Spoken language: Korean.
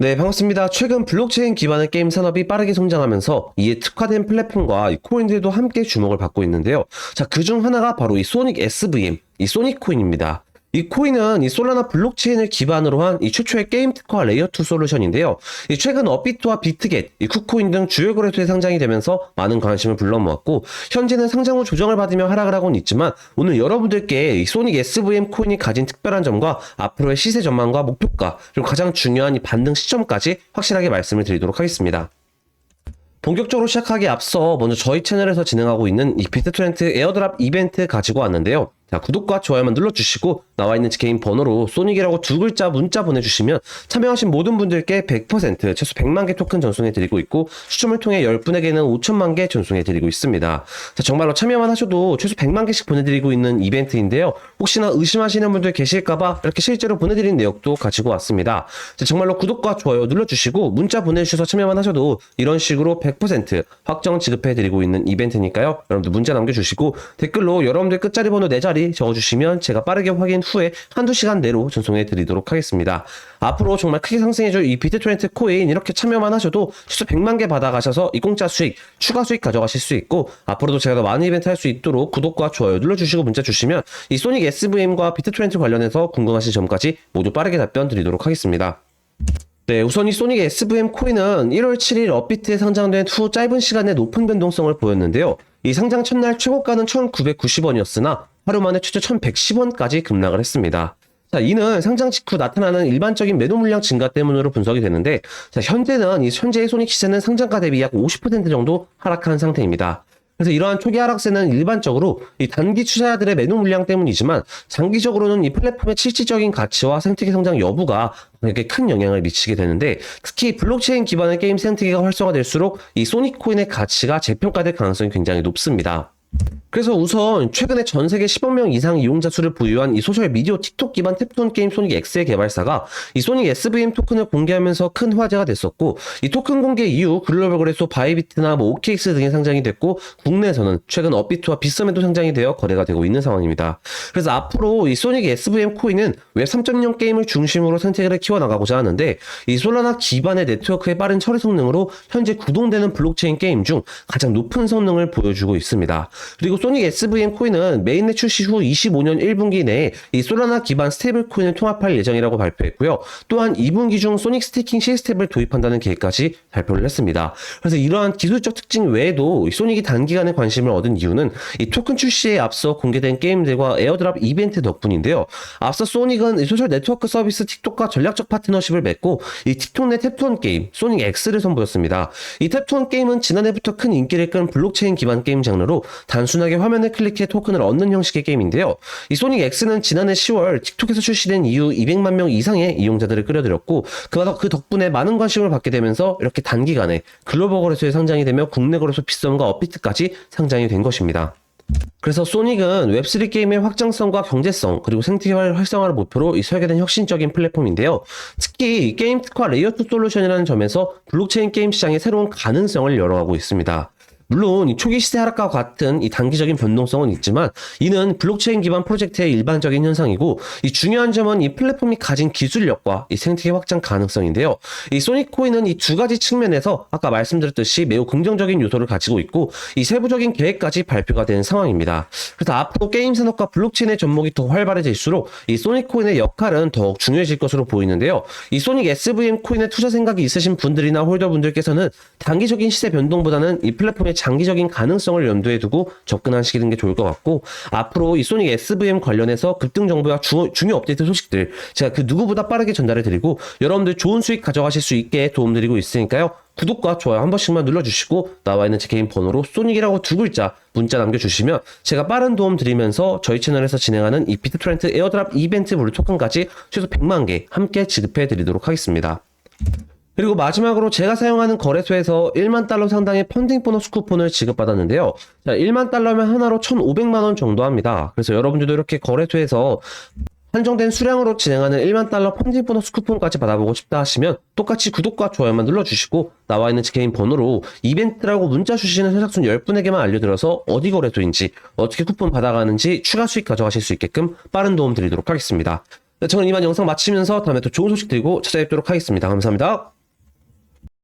네, 반갑습니다. 최근 블록체인 기반의 게임 산업이 빠르게 성장하면서 이에 특화된 플랫폼과 이 코인들도 함께 주목을 받고 있는데요. 자, 그 중 하나가 바로 이 소닉 SVM, 이 소닉 코인입니다. 이 코인은 이 솔라나 블록체인을 기반으로 한 이 최초의 게임 특화 레이어 2 솔루션인데요. 이 최근 업비트와 비트겟, 이 쿠코인 등 주요 거래소에 상장이 되면서 많은 관심을 불러모았고 현재는 상장 후 조정을 받으며 하락을 하고는 있지만 오늘 여러분들께 이 소닉 SVM 코인이 가진 특별한 점과 앞으로의 시세 전망과 목표가 그리고 가장 중요한 이 반등 시점까지 확실하게 말씀을 드리도록 하겠습니다. 본격적으로 시작하기 앞서 먼저 저희 채널에서 진행하고 있는 이 비트트렌트 에어드랍 이벤트 가지고 왔는데요. 자, 구독과 좋아요만 눌러주시고 나와 있는 제 개인 번호로 소닉이라고 두 글자 문자 보내주시면 참여하신 모든 분들께 100% 최소 100만 개 토큰 전송해드리고 있고 추첨을 통해 10분에게는 5천만 개 전송해드리고 있습니다. 자, 정말로 참여만 하셔도 최소 100만 개씩 보내드리고 있는 이벤트인데요. 혹시나 의심하시는 분들 계실까봐 이렇게 실제로 보내드린 내역도 가지고 왔습니다. 자, 정말로 구독과 좋아요 눌러주시고 문자 보내주셔서 참여만 하셔도 이런 식으로 100% 확정 지급해드리고 있는 이벤트니까요. 여러분들 문자 남겨주시고 댓글로 여러분들 끝자리 번호 4자리 적어주시면 제가 빠르게 확인 후에 한두 시간 내로 전송해 드리도록 하겠습니다. 앞으로 정말 크게 상승해줄 이 비트트렌트 코인 이렇게 참여만 하셔도 최소 100만 개 받아가셔서 이 공짜 수익, 추가 수익 가져가실 수 있고 앞으로도 제가 더 많은 이벤트 할 수 있도록 구독과 좋아요 눌러주시고 문자 주시면 이 소닉 SVM과 비트트렌트 관련해서 궁금하신 점까지 모두 빠르게 답변 드리도록 하겠습니다. 네, 우선 이 소닉 SVM 코인은 1월 7일 업비트에 상장된 후 짧은 시간에 높은 변동성을 보였는데요. 이 상장 첫날 최고가는 1,990원이었으나 하루 만에 최저 1,110원까지 급락을 했습니다. 자, 이는 상장 직후 나타나는 일반적인 매도 물량 증가 때문으로 분석이 되는데, 자, 현재는 이 현재의 소닉 시세는 상장가 대비 약 50% 정도 하락한 상태입니다. 그래서 이러한 초기 하락세는 일반적으로 이 단기 투자자들의 매도 물량 때문이지만 장기적으로는 이 플랫폼의 실질적인 가치와 생태계 성장 여부가 이렇게 큰 영향을 미치게 되는데 특히 블록체인 기반의 게임 생태계가 활성화될수록 이 소닉 코인의 가치가 재평가될 가능성이 굉장히 높습니다. 그래서 우선 최근에 전 세계 10억 명 이상 이용자 수를 보유한 이 소셜 미디어 틱톡 기반 탭톤 게임 소닉 X의 개발사가 이 소닉 SVM 토큰을 공개하면서 큰 화제가 됐었고 이 토큰 공개 이후 글로벌 거래소 바이비트나 뭐 OKX 등에 상장이 됐고 국내에서는 최근 업비트와 비썸에도 상장이 되어 거래가 되고 있는 상황입니다. 그래서 앞으로 이 소닉 SVM 코인은 웹 3.0 게임을 중심으로 생태계를 키워나가고자 하는데 이 솔라나 기반의 네트워크의 빠른 처리 성능으로 현재 구동되는 블록체인 게임 중 가장 높은 성능을 보여주고 있습니다. 그리고 소닉 SVM 코인은 메인넷 출시 후 25년 1분기 내에 이 솔라나 기반 스테이블 코인을 통합할 예정이라고 발표했고요. 또한 2분기 중 소닉 스테이킹 시스템을 도입한다는 계획까지 발표를 했습니다. 그래서 이러한 기술적 특징 외에도 이 소닉이 단기간에 관심을 얻은 이유는 이 토큰 출시에 앞서 공개된 게임들과 에어드랍 이벤트 덕분인데요. 앞서 소닉은 이 소셜 네트워크 서비스 틱톡과 전략적 파트너십을 맺고 이 틱톡 내 탭톤 게임 소닉 X를 선보였습니다. 이 탭톤 게임은 지난해부터 큰 인기를 끈 블록체인 기반 게임 장르로 단순하게 화면을 클릭해 토큰을 얻는 형식의 게임인데요. 이 소닉 X는 지난해 10월 틱톡에서 출시된 이후 200만 명 이상의 이용자들을 끌어들였고 그, 그 덕분에 많은 관심을 받게 되면서 이렇게 단기간에 글로벌 거래소에 상장이 되며 국내 거래소 비썸과 업비트까지 상장이 된 것입니다. 그래서 소닉은 웹3 게임의 확장성과 경제성 그리고 생태계 활성화를 목표로 이 설계된 혁신적인 플랫폼인데요. 특히 게임 특화 레이어2 솔루션이라는 점에서 블록체인 게임 시장의 새로운 가능성을 열어가고 있습니다. 물론 이 초기 시세 하락과 같은 이 단기적인 변동성은 있지만 이는 블록체인 기반 프로젝트의 일반적인 현상이고 이 중요한 점은 이 플랫폼이 가진 기술력과 이 생태계 확장 가능성인데요. 이 소닉 코인은 이 두 가지 측면에서 아까 말씀드렸듯이 매우 긍정적인 요소를 가지고 있고 이 세부적인 계획까지 발표가 된 상황입니다. 그래서 앞으로 게임 산업과 블록체인의 접목이 더 활발해질수록 이 소닉 코인의 역할은 더욱 중요해질 것으로 보이는데요. 이 소닉 SVM 코인에 투자 생각이 있으신 분들이나 홀더분들께서는 단기적인 시세 변동보다는 이 플랫폼의 장기적인 가능성을 염두에 두고 접근하시는 게 좋을 것 같고 앞으로 이 소닉 SVM 관련해서 급등 정보와 주, 중요 업데이트 소식들 제가 그 누구보다 빠르게 전달해 드리고 여러분들 좋은 수익 가져가실 수 있게 도움드리고 있으니까요. 구독과 좋아요 한 번씩만 눌러주시고 나와 있는 제 개인 번호로 소닉이라고 두 글자 문자 남겨주시면 제가 빠른 도움 드리면서 저희 채널에서 진행하는 이 비트트렌트 에어드랍 이벤트 블루 토큰까지 최소 100만 개 함께 지급해 드리도록 하겠습니다. 그리고 마지막으로 제가 사용하는 거래소에서 1만 달러 상당의 펀딩 보너스 쿠폰을 지급받았는데요. 자, 1만 달러면 하나로 1,500만 원 정도 합니다. 그래서 여러분들도 이렇게 거래소에서 한정된 수량으로 진행하는 1만 달러 펀딩 보너스 쿠폰까지 받아보고 싶다 하시면 똑같이 구독과 좋아요만 눌러주시고 나와 있는 제 개인 번호로 이벤트라고 문자 주시는 선착순 10분에게만 알려드려서 어디 거래소인지 어떻게 쿠폰 받아가는지 추가 수익 가져가실 수 있게끔 빠른 도움 드리도록 하겠습니다. 저는 이만 영상 마치면서 다음에 또 좋은 소식 들고 찾아뵙도록 하겠습니다. 감사합니다.